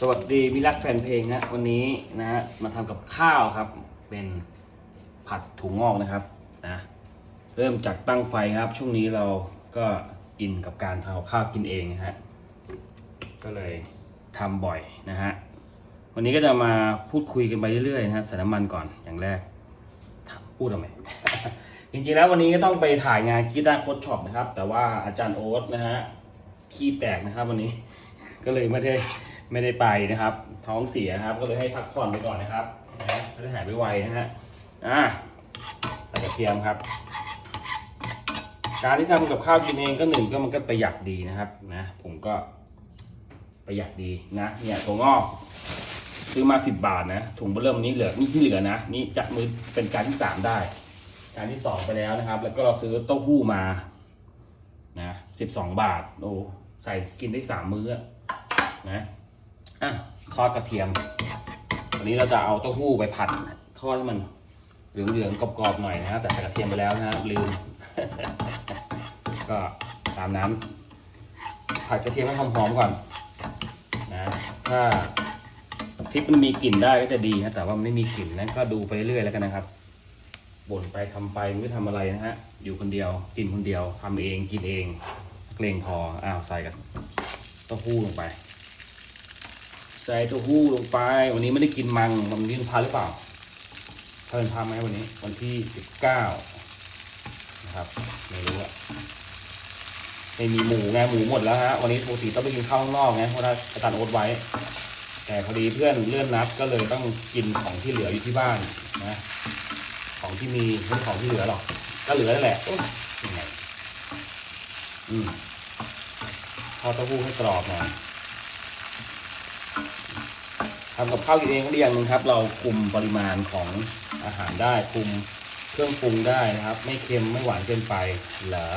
สวัสดีมิรักแฟนเพลงนะวันนี้นะฮะมาทำกับข้าวครับ เป็นผัดถั่วงอกนะครับนะเริ่มจากตั้งไฟครับ ช่วงนี้เราก็อินกับการทำข้าวกินเองนะฮะก็เลยทำบ่อยนะฮะวันนี้ก็จะมาพูดคุยกันไปเรื่อยๆนะฮะใส่น้ำมันก่อนอย่างแรกถามพูดทำไมจริงๆแล้ววันนี้ก็ต้องไปถ่ายงานกีตาร์โค้ดช็อปนะครับ แต่ว่าอาจารย์โอ๊ตนะฮะขี้แตกนะครับวันนี้ ก็เลยไม่ได้ ไม่ได้ไปนะครับ ท้องเสียนะครับ ก็เลยให้พักผ่อนไปก่อนนะครับนะจะได้หายไปไวนะฮะอะใส่กระเทียมครับ การที่ทำกับข้าวกินเองก็หนึ่งก็มันก็ประหยัดดีนะครับนะ ผมก็ประหยัดดีนะเนี่ยถั่วงอกซื้อมาสิบบาทนะถุงเบอร์เริ่มนี้เหลือนี่ที่เหลือนะนี่จับมือเป็นการที่สามได้การที่สองไปแล้วนะครับ แล้วก็เราซื้อเต้าหู้มานะสิบสองบาทโอ้ใส่กินได้สามมื้อนะ อะทอดกระเทียม วันนี้เราจะเอาเต้าหู้ไปผัดทอดให้มันเหลืองๆกรอบๆหน่อยนะฮะแต่ใส่กระเทียมไปแล้วนะฮะลืม ก็ตามนั้น ผัดกระเทียมให้หอมๆก่อนนะถ้าพริกมันมีกลิ่นได้ก็จะดีนะแต่ว่ามันไม่มีกลิ่นนั้นก็ดูไปเรื่อยๆแล้วกันนะครับบ่นไปทำไปไม่ทำอะไรนะฮะอยู่คนเดียวกินคนเดียวทำเองกินเองเกรงพออ้าวใส่กันเต้าหู้ลงไป ใส่เต้าหู้ลงไป วันนี้ไม่ได้กินมังวันนี้วันพาหรือเปล่าถ้าเป็นพาไหมวันนี้ วันที่สิบเก้านะครับไม่รู้อะไม่มีหมูไงหมูหมดแล้วฮะวันนี้ปกติต้องไปกินข้าวข้างนอกไงเพราะว่าอาจารย์โอ๊ตไว้ แต่พอดีเพื่อนเลื่อนนัดก็เลยต้องกินของที่เหลืออยู่ที่บ้านนะของที่มีไม่ของที่เหลือหรอกก็เหลือนั่นแหละยยังไงอืมทอดเต้าหู้ให้กรอบหน่อย ทำกับข้าวกินเองก็ดีอย่างหนึ่งครับ เราคุมปริมาณของอาหารได้คุมเครื่องปรุงได้นะครับ ไม่เค็มไม่หวานเกินไปเหรอ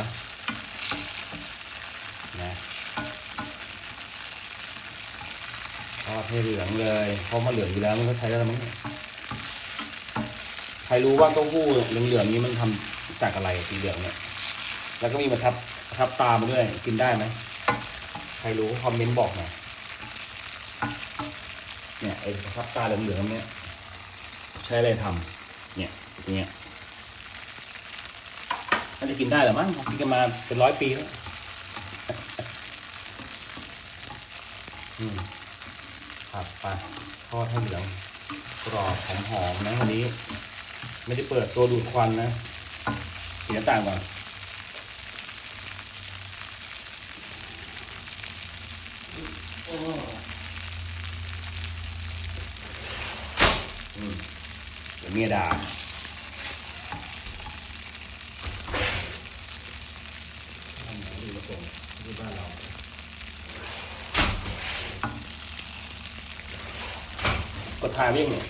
นะทอดให้เหลืองเลยเพราะมาเหลืองอยู่แล้วมันก็ใช้ได้แล้วมั้งใครรู้ว่าเต้าหู้เหลืองๆนี้มันทำจากอะไรสีเหลืองเนี่ย แล้วก็มีมาทับทับตามาด้วยกินได้ไหมใครรู้คอมเมนต์บอกหน่อย เนี่ยไอ้ทับตาเหลืองๆเนี่ยใช้อะไรทำเนี่ยอย่างเงี้ยน่าจะกินได้หรือมั้งกินกันมาเป็นร้อยปีแล้วอืมครับไปทอดให้เหลืองกรอบหอมๆนะวันนี้ ไม่ได้เปิดตัวดูดควันนะเสียต่างก่อน เมียดาก็ทาเรี่งเนี่ย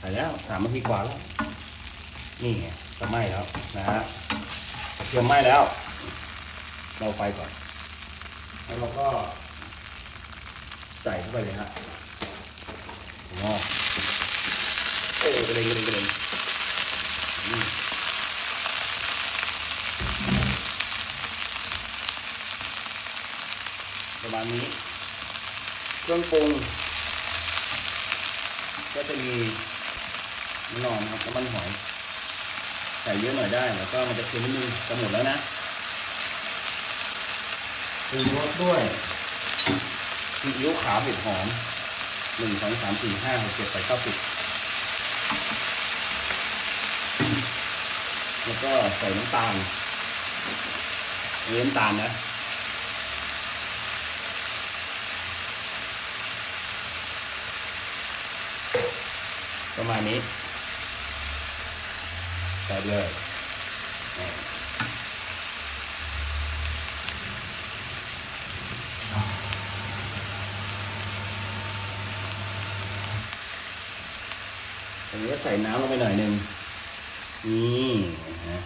ไปแล้วสามนาทีกว่าแล้ว นี่ไงจะไหม้แล้วนะฮะกระเทียมไหม้แล้ว เราไฟก่อน แล้วเราก็ใส่เข้าไปเลยฮะ งอกโอ้กระเด็นกระเด็นกระเด็นอืมประมาณนี้ เครื่องปรุงก็จะมีมะนาวนะครับน้ำมันหอยใส่เยอะหน่อยได้แล้วก็มันจะเค็มนิดนึงจะหมดแล้วนะปรุงรสด้วยซีอิ๊วขาวเผ็ดหอม หนึ่งสองสามสี่ห้าหกเจ็ดแปดเก้าสิบแล้วก็ใส่น้ำตาลเลี้ยนตาลนะประมาณนี้ใส่เลย อันนี้ใส่น้ำลงไปหน่อยหนึ่งนี่นะ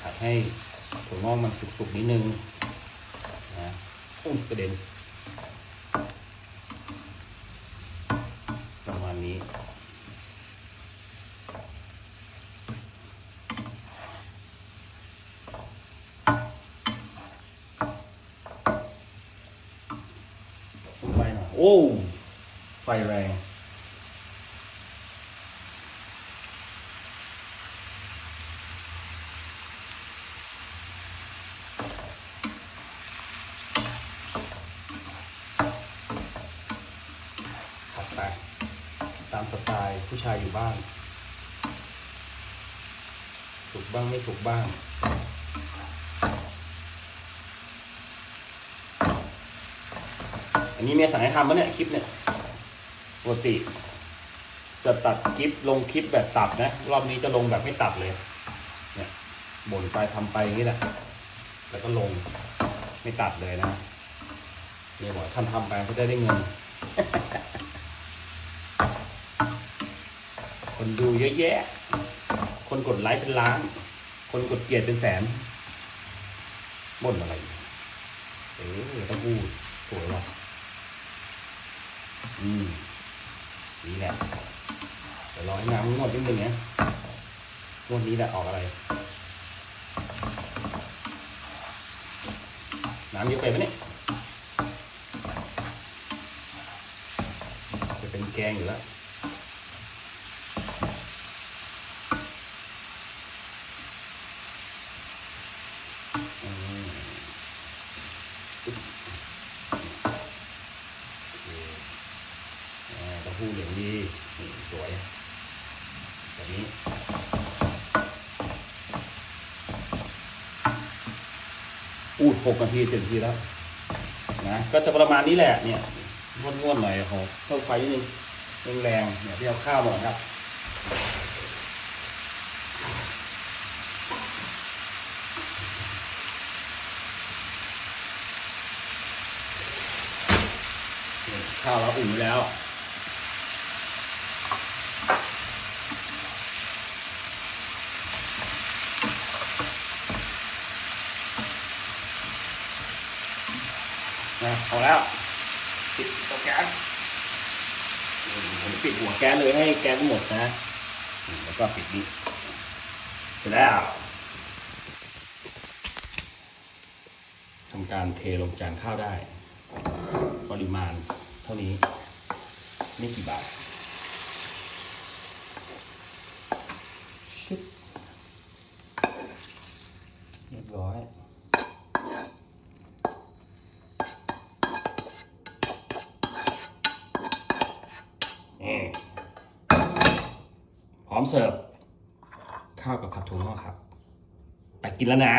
ผัดให้ถั่วงอกมันสุกๆนิดนึงนะอุ้ยกระเด็น ประมาณนี้ อ โอ้ไฟแรง ขัดไปตามสไตล์ผู้ชายอยู่บ้าน ถูกบ้างไม่ถูกบ้าง อันนี้เมียสั่งให้ทำปะเนี่ยคลิปเนี่ยปกติจะตัดคลิปลงคลิปแบบตัดนะ รอบนี้จะลงแบบไม่ตัดเลย เนี่ยบ่นไปทำไปอย่างนี้แหละ แล้วก็ลงไม่ตัดเลยนะเมียบอกทำทำไปก็จะได้เงิน คนดูเยอะแยะ คนกดไลค์เป็นล้าน คนกดเกลียดเป็นแสนบ่นอะไร เออต้องพูดสวยว่ะ อืมนี่แหละเดี๋ยวรอให้น้ำงวดนิดนึงนะงวดนี้แหละออกอะไร น้ำเยอะไปไหมเนี่ยจะเป็นแกงอยู่แล้ว อืมปึ๊บโอเคอ่าเต้าหู้เหลืองดีนี่สวย แบบนี้ อูดหกนาทีเต็มทีแล้วนะก็จะประมาณนี้แหละเนี่ยงวดๆหน่อยขอเพิ่มไฟนิดนึงแรงๆเนี่ยที่เอาข้าวมาก่อนครับข้าวเราอุ่นแล้ว นะเอาแล้วปิดตัวแก๊สผมปิดหัวแก๊สเลยให้แก๊สหมดนะแล้วก็ปิดนี้เสร็จแล้วทำการเทลงจานข้าวได้ ปริมาณเท่านี้ไม่กี่บาทชึบเรียบร้อย นี่พร้อม เสิร์ฟข้าวกับผัดถั่วงอกครับ ไปกินแล้วนะ